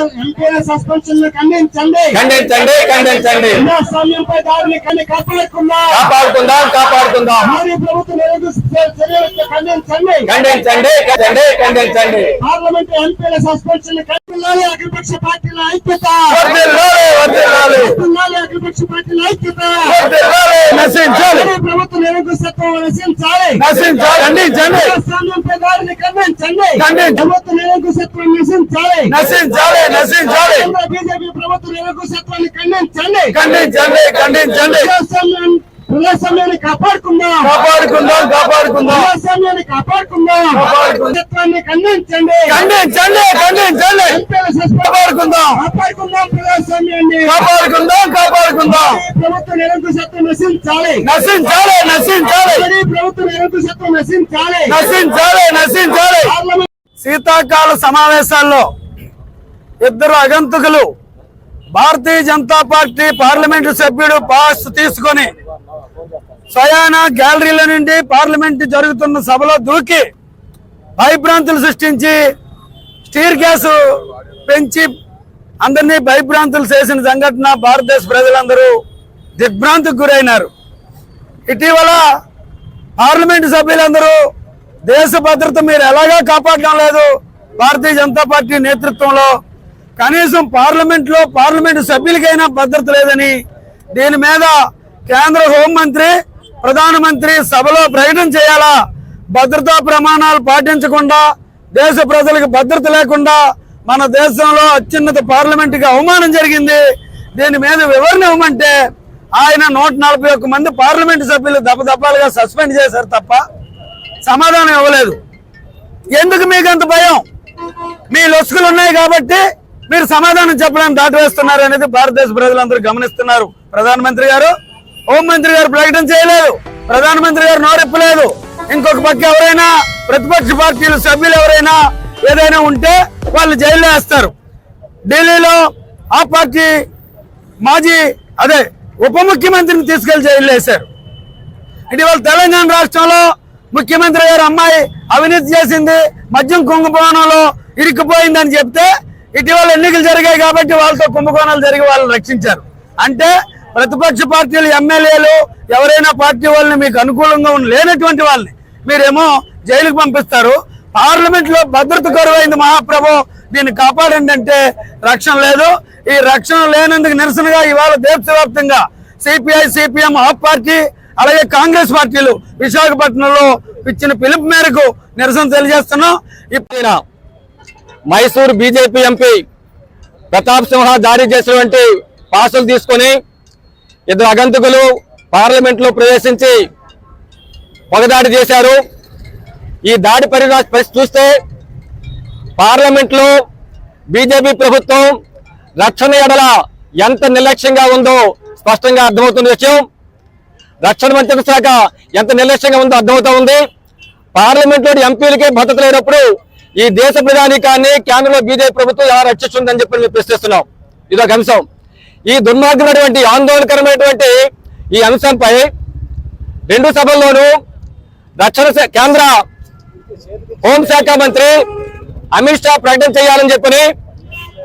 ఎంపీల సస్పెన్షన్ ఖండించండి. ఖండించండి ఖండించండి. ప్రజాస్వామ్యంపై దాడిని కాపాడుకుందాం. కాపాడుకుందాం మోడీ ప్రభుత్వం నిరంకుశ చర్యలకు ఖండించండి. ఖండించండి ఖండించండి ఖండించండి. పార్లమెంట్ ఎంపీల సస్పెన్షన్ ఖండించాలి అఖిలపక్ష పార్టీల ఐక్యత. అఖిలపక్ష పార్టీల ఐక్యత. నశించాలి. ఖండించండి. నశించాలి. నశించాలి బీజేపీ ప్రభుత్వ నిరంకుశత్వాన్ని ఖండించండి. ఖండించండి ఖండించండి. ప్రజాస్వామ్యం ప్రజాస్వామ్యాన్ని కాపాడుకుందాం. కాపాడుకుందాం కాపాడుకుందాం. ప్రజాస్వామ్యాన్ని కాపాడుకుందాం. కాపాడుకుందాం. ఖండించండి. ఖండించండి ఖండించండి. కాపాడుకుందాం. కాపాడుకుందాం ప్రజాస్వామ్యాన్ని. కాపాడుకుందాం కాపాడుకుందాం. ఈ ప్రభుత్వ నిరంకుశత్వం నశించాలి. నశించాలి నశించాలి. ఈ ప్రభుత్వ నిరంకుశత్వం నశించాలి. నశించాలి నశించాలి. పార్లమెంట్ శీతాకాల సమావేశాల్లో ఇద్దరు అగంతకులు భారతీయ జనతా పార్టీ పార్లమెంటు సభ్యుడు పాస్ తీసుకొని స్వయాన గ్యాలరీల నుండి పార్లమెంట్ జరుగుతున్న సభలో దూకి భయభ్రాంతులు సృష్టించి స్టీర్ గ్యాస్ పెంచి అందరినీ భయభ్రాంతులు చేసిన సంఘటన భారతదేశ ప్రజలందరూ దిగ్భ్రాంతికి గురైనారు. ఇటీవల పార్లమెంటు సభ్యులందరూ దేశ భద్రత మీరు ఎలాగా కాపాడడం లేదు? భారతీయ జనతా పార్టీ నేతృత్వంలో కనీసం పార్లమెంట్లో పార్లమెంటు సభ్యులకైనా భద్రత లేదని దీని మీద కేంద్ర హోంమంత్రి ప్రధానమంత్రి సభలో ప్రకటన చేయాలా? భద్రతా ప్రమాణాలు పాటించకుండా దేశ ప్రజలకు భద్రత లేకుండా మన దేశంలో అత్యున్నత పార్లమెంట్కి అవమానం జరిగింది. దీని మీద వివరణ ఇవ్వమంటే ఆయన నూట నలభై ఒక్క మంది పార్లమెంటు సభ్యులు దపదపాలుగా సస్పెండ్ చేశారు తప్ప సమాధానం ఇవ్వలేదు. ఎందుకు మీకు అంత భయం? మీ లొసుకులు ఉన్నాయి కాబట్టి మీరు సమాధానం చెప్పడానికి దాటవేస్తున్నారు అనేది భారతదేశ ప్రజలందరూ గమనిస్తున్నారు. ప్రధానమంత్రి గారు హోంమంత్రి గారు ప్రకటన చేయలేదు. ప్రధానమంత్రి గారు నోరెప్పలేదు. ఇంకొక పక్క ఎవరైనా ప్రతిపక్ష పార్టీల సభ్యులు ఎవరైనా ఏదైనా ఉంటే వాళ్ళు జైల్లో వేస్తారు. ఢిల్లీలో ఆ పార్టీ మాజీ అదే ఉప ముఖ్యమంత్రిని తీసుకెళ్ళి జైల్లో వేశారు. ఇటీవల తెలంగాణ రాష్ట్రంలో ముఖ్యమంత్రి గారు అమ్మాయి అవినీతి చేసింది మద్యం కుంభకోణంలో ఇరుక్కుపోయిందని చెప్తే ఇటీవల ఎన్నికలు జరిగాయి కాబట్టి వాళ్ళతో కుంభకోణాలు జరిగి వాళ్ళని రక్షించారు. అంటే ప్రతిపక్ష పార్టీలు ఎమ్మెల్యేలు ఎవరైనా పార్టీ వాళ్ళని మీకు అనుకూలంగా లేనటువంటి వాళ్ళని మీరేమో జైలుకు పంపిస్తారు. పార్లమెంట్లో భద్రత కరువైంది మహాప్రభు. దీన్ని కాపాడండి అంటే రక్షణ లేదు. ఈ రక్షణ లేనందుకు నిరసనగా ఇవాళ దేశవ్యాప్తంగా సిపిఐ సిపిఎం ఆప్ పార్టీ అలాగే కాంగ్రెస్ పార్టీలు విశాఖపట్నంలో ఇచ్చిన పిలుపు మేరకు నిరసన తెలియజేస్తున్నాం. ఇప్పుడు మైసూర్ బీజేపీ ఎంపీ ప్రతాప్ సింహ జారీ చేసినటువంటి పాసులు తీసుకొని ఇద్దరు అగంతకులు పార్లమెంట్లో ప్రవేశించి పొగదాడి చేశారు. ఈ దాడి పరిణామ పరిస్థితి చూస్తే పార్లమెంట్లో బీజేపీ ప్రభుత్వం రక్షణ ఎడల ఎంత నిర్లక్ష్యంగా ఉందో స్పష్టంగా అర్థమవుతున్న విషయం రక్షణ మంత్రిత్వ శాఖ ఎంత నిర్లక్ష్యంగా ఉందో అర్థమవుతా ఉంది. పార్లమెంట్లో ఎంపీలకే భద్రత లేనప్పుడు ఈ దేశ ప్రధానికాన్ని కేంద్రంలో బీజేపీ ప్రభుత్వం ఎలా రక్షిస్తుందని చెప్పి మేము ప్రశ్నిస్తున్నాం. ఇదొక అంశం. ఈ దుర్మార్గమైనటువంటి ఆందోళనకరమైనటువంటి ఈ అంశంపై రెండు సభల్లోనూ రక్షణ కేంద్ర హోంశాఖ మంత్రి అమిత్ షా ప్రకటన చేయాలని చెప్పని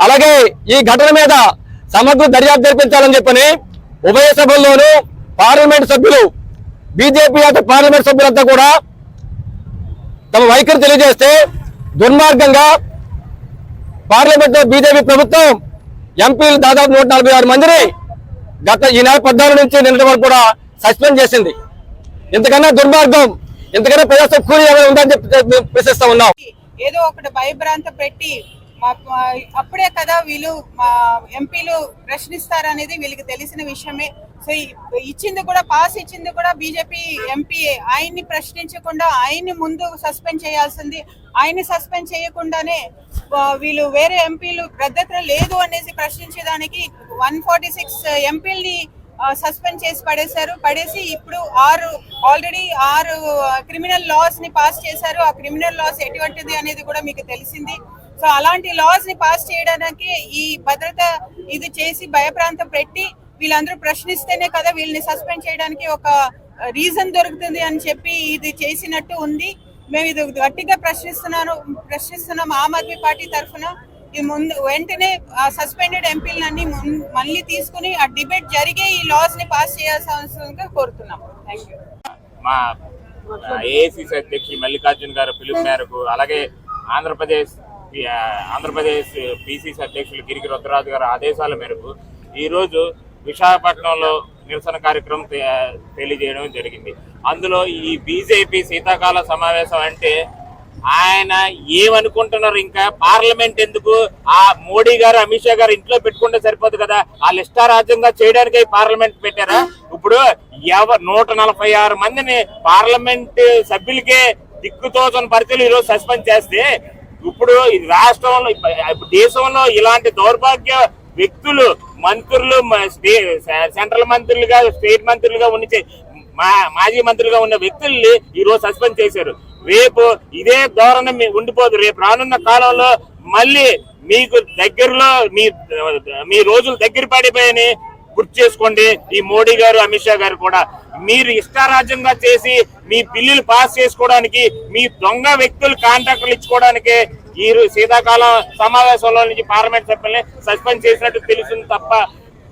అలాగే ఈ ఘటన మీద సమగ్ర దర్యాప్తు జరిపించాలని చెప్పని ఉభయ సభల్లోనూ పార్లమెంట్ సభ్యులు బీజేపీ అటు పార్లమెంట్ సభ్యులంతా కూడా తమ వైఖరి తెలియజేస్తే దుర్మార్గంగా పార్లమెంట్ బీజేపీ ప్రభుత్వం ఎంపీలు దాదాపు నూట నలభై ఆరు మందిని గత ఈ నెల పద్నాలుగు నుంచి నిన్నటి వరకు కూడా సస్పెండ్ చేసింది. ఇంతకన్నా దుర్మార్గం ఎందుకంటే ప్రజాస్వామ్య కూలి ఏమైనా ఉందని చెప్పి మేము ప్రశ్నిస్తా ఉన్నాం. ఏదో ఒకటి భయభ్రాంత పెట్టి అప్పుడే కదా వీళ్ళు మా ఎంపీలు ప్రశ్నిస్తారనేది వీళ్ళకి తెలిసిన విషయమే. సో ఇచ్చింది కూడా పాస్ ఇచ్చింది కూడా బీజేపీ ఎంపీ ఆయన్ని ప్రశ్నించకుండా ఆయన్ని ముందు సస్పెండ్ చేయాల్సింది. ఆయన్ని సస్పెండ్ చేయకుండానే వీళ్ళు వేరే ఎంపీలు భద్రత లేదు అనేసి ప్రశ్నించేదానికి వన్ ఫార్టీ సిక్స్ ఎంపీల్ని సస్పెండ్ చేసి పడేశారు. పడేసి ఇప్పుడు ఆరు ఆల్రెడీ ఆరు క్రిమినల్ లాస్ని పాస్ చేశారు. ఆ క్రిమినల్ లాస్ ఎటువంటిది అనేది కూడా మీకు తెలిసింది. సో అలాంటి లాస్ని పాస్ చేయడానికి ఈ భద్రత ఇది చేసి భయప్రాంతం పెట్టి వీళ్ళందరూ ప్రశ్నిస్తేనే కదా వీళ్ళని సస్పెండ్ చేయడానికి ఒక రీజన్ దొరుకుతుంది అని చెప్పి ఇది చేసినట్టు ఉంది. మేము ఇది గట్టిగా ప్రశ్నిస్తున్నాను ప్రశ్నిస్తున్నాం ఆమ్ ఆద్మీ పార్టీ తరఫున. ఈ ముందు వెంటనే సస్పెండెడ్ ఎంపీలన్నీ మళ్ళీ తీసుకుని ఆ డిబేట్ జరిగే ఈ లాస్ని పాస్ చేయాల్సిన కోరుతున్నాం. మా ఏఐసిసి అధ్యక్షులు మల్లికార్జున్ గారు పిలుపు మేరకు అలాగే ఆంధ్రప్రదేశ్ ఆంధ్రప్రదేశ్ పిసిసి అధ్యక్షులు గిరికి రుద్రరాజు గారి ఆదేశాల మేరకు ఈరోజు విశాఖపట్నంలో నిరసన కార్యక్రమం తెలియజేయడం జరిగింది. అందులో ఈ బీజేపీ శీతాకాల సమావేశం అంటే ఆయన ఏమనుకుంటున్నారు ఇంకా? పార్లమెంట్ ఎందుకు? ఆ మోడీ గారు అమిత్ షా గారు ఇంట్లో పెట్టుకుంటే సరిపోదు కదా? వాళ్ళు ఇష్టారాజ్యంగా చేయడానికి పార్లమెంట్ పెట్టారా? ఇప్పుడు ఎవ నూట నలభై ఆరు మందిని పార్లమెంట్ సభ్యులకే దిక్కుతోచని పరిస్థితులు ఈరోజు సస్పెండ్ చేస్తే ఇప్పుడు రాష్ట్రంలో దేశంలో ఇలాంటి దౌర్భాగ్య వ్యక్తులు మంత్రులు సెంట్రల్ మంత్రులుగా స్టేట్ మంత్రులుగా ఉండి మా మాజీ మంత్రిగా ఉన్న వ్యక్తుల్ని ఈ రోజు సస్పెండ్ చేశారు. రేపు ఇదే ధోరణి మీ- ఉండిపోదు. రేపు రానున్న కాలంలో మళ్ళీ మీకు దగ్గరలో మీ మీ రోజులు దగ్గర పడిపోయని గుర్తు చేసుకోండి. ఈ మోడీ గారు అమిత్ షా గారు కూడా. మీరు ఇష్టారాజ్యంగా చేసి మీ బిల్లులు పాస్ చేసుకోవడానికి మీ దొంగ వ్యక్తులు కాంట్రాక్టులు ఇచ్చుకోవడానికి ఈ శీతాకాలం సమావేశంలో నుంచి పార్లమెంట్ సభ్యుల్ని సస్పెండ్ చేసినట్టు తెలుస్తుంది తప్ప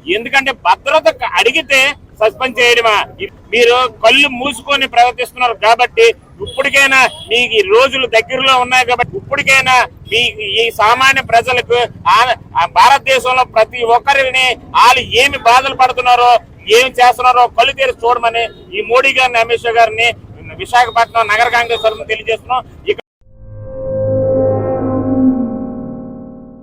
ఎందుకంటే భద్రత అడిగితే సస్పెండ్ చేయడమా? మీరు కళ్ళు మూసుకొని ప్రవర్తిస్తున్నారు కాబట్టి ఇప్పటికైనా మీకు ఈ రోజులు దగ్గరలో ఉన్నాయి కాబట్టి ఇప్పటికైనా మీ ఈ సామాన్య ప్రజలకు ఆ- ఆ భారతదేశంలో ప్రతి ఒక్కరిని వాళ్ళు ఏమి బాధలు పడుతున్నారో ఏమి చేస్తున్నారో కళ్ళు తీరు చూడమని ఈ మోడీ గారిని అమిత్ షా గారిని విశాఖపట్నం నగర కాంగ్రెస్ తరఫున తెలియజేస్తున్నాం.